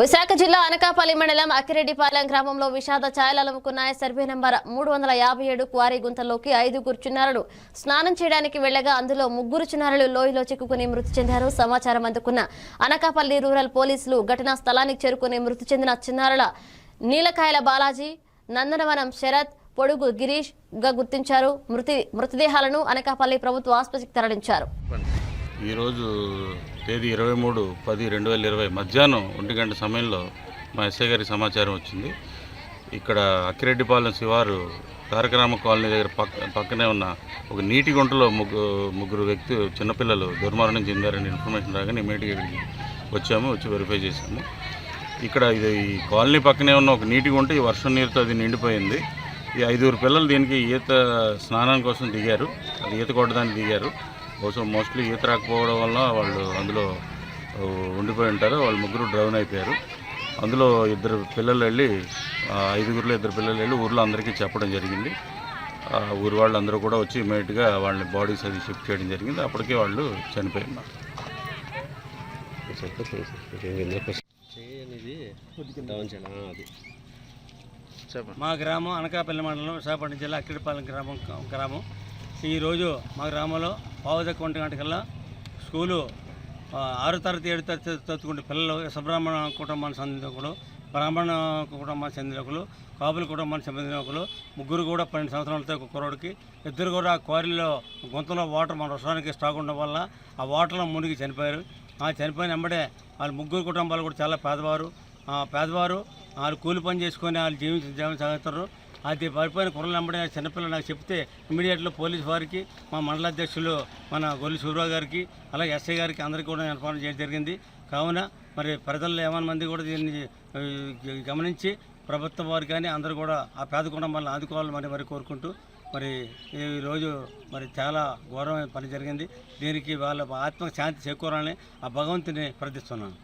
విశాఖ జిల్లా అనకాపల్లి మండలం అక్కిరెడ్డిపాలెం గ్రామంలో విషాద ఛాయలు సర్వే నంబర్ మూడు వందల యాభై ఏడు క్వారీ గుంతల్లోకి ఐదుగురు చిన్నారులు స్నానం చేయడానికి వెళ్ళగా అందులో ముగ్గురు చిన్నారులు లోయలో చిక్కుకుని మృతి చెందారు. సమాచారం అందుకున్న అనకాపల్లి రూరల్ పోలీసులు ఘటనా స్థలానికి చేరుకుని మృతి చెందిన చిన్నారుల నీలకాయల బాలాజీ నందనవనం శరత్ పొడుగు గిరీష్గా గుర్తించారు. మృతి మృతదేహాలను అనకాపల్లి ప్రభుత్వ ఆసుపత్రికి తరలించారు. ఈరోజు తేదీ ఇరవై మూడు పది రెండు వేల ఇరవై మధ్యాహ్నం ఒంటి గంట సమయంలో మా ఎస్ఐ గారికి సమాచారం వచ్చింది. ఇక్కడ అక్కిరెడ్డిపాలెం శివారు తారకరామ కాలనీ దగ్గర పక్క పక్కనే ఉన్న ఒక నీటి గుంటలో ముగ్గు ముగ్గురు వ్యక్తి చిన్నపిల్లలు దుర్మరణం చెందారని ఇన్ఫర్మేషన్ రాగానే ఇమీడియట్గా ఇక్కడికి వచ్చాము వచ్చి వెరిఫై చేసాము ఇక్కడ ఇది ఈ కాలనీ పక్కనే ఉన్న ఒక నీటి గుంట ఈ వర్షం నీరుతో అది నిండిపోయింది. ఈ ఐదుగురు పిల్లలు దీనికి ఈత స్నానం కోసం దిగారు. అది ఈత కొట్టడానికి దిగారు. బహుశా మోస్ట్లీ ఈత రాకపోవడం వల్ల వాళ్ళు అందులో ఉండిపోయి ఉంటారు. వాళ్ళు ముగ్గురు డ్రౌన్ అయిపోయారు. అందులో ఇద్దరు పిల్లలు వెళ్ళి ఐదుగురిలో ఇద్దరు పిల్లలు వెళ్ళి ఊర్లో అందరికీ చెప్పడం జరిగింది. ఆ, ఊరు వాళ్ళందరూ కూడా వచ్చి ఇమీడియట్గా వాళ్ళని బాడీస్ అది షిఫ్ట్ చేయడం జరిగింది. అప్పటికే వాళ్ళు చనిపోయి ఉన్నారు. మా గ్రామం అనకాపల్లి మండలం విశాఖపట్నం జిల్లా అక్కిడిపాలెం గ్రామం గ్రామం. ఈరోజు మా గ్రామంలో పావుదక్క ఒంటి గంటకల్లా స్కూలు ఆరు తరగతి ఏడు తరగతి చదువుకుంటే పిల్లలు సుబ్రహ్మణ కుటుంబానికి చెందిన ఒకరు బ్రాహ్మణ కుటుంబానికి చెందిన ఒకరు కాపుల కుటుంబానికి చెందిన ఒకరు ముగ్గురు కూడా పన్నెండు సంవత్సరాలతో ఒక కుర్రోడికి ఇద్దరు కూడా ఆ క్వారీలో గుంతలో వాటర్ మన వర్షానికి స్టాక్ ఉండడం వల్ల ఆ వాటర్లో మునిగి చనిపోయారు. ఆ చనిపోయిన వెంబడే వాళ్ళ ముగ్గురు కుటుంబాలు కూడా చాలా పేదవారు. పేదవారు వాళ్ళు కూలి పని చేసుకొని వాళ్ళు జీవించి జీవనం సాగుతారు అది పడిపోయిన కుర్రలు వెంబడే చిన్నపిల్లలు నాకు చెప్తే ఇమీడియట్లో పోలీస్ వారికి మా మండల అధ్యక్షులు మన గొల్లి సూర్యరావు గారికి అలాగే ఎస్ఐ గారికి అందరికీ కూడా ఇన్ఫార్మ్ చేయడం జరిగింది. కావున మరి ప్రజల్లో ఏమైనా మంది కూడా దీన్ని గమనించి ప్రభుత్వం వారు కానీ అందరూ కూడా ఆ పేద కుటుంబాలను ఆదుకోవాలని మరి మరి కోరుకుంటూ మరి ఈరోజు మరి చాలా ఘోరమైన పని జరిగింది. దీనికి వాళ్ళ ఆత్మకు శాంతి చేకూరాలని ఆ భగవంతుని ప్రార్థిస్తున్నాను.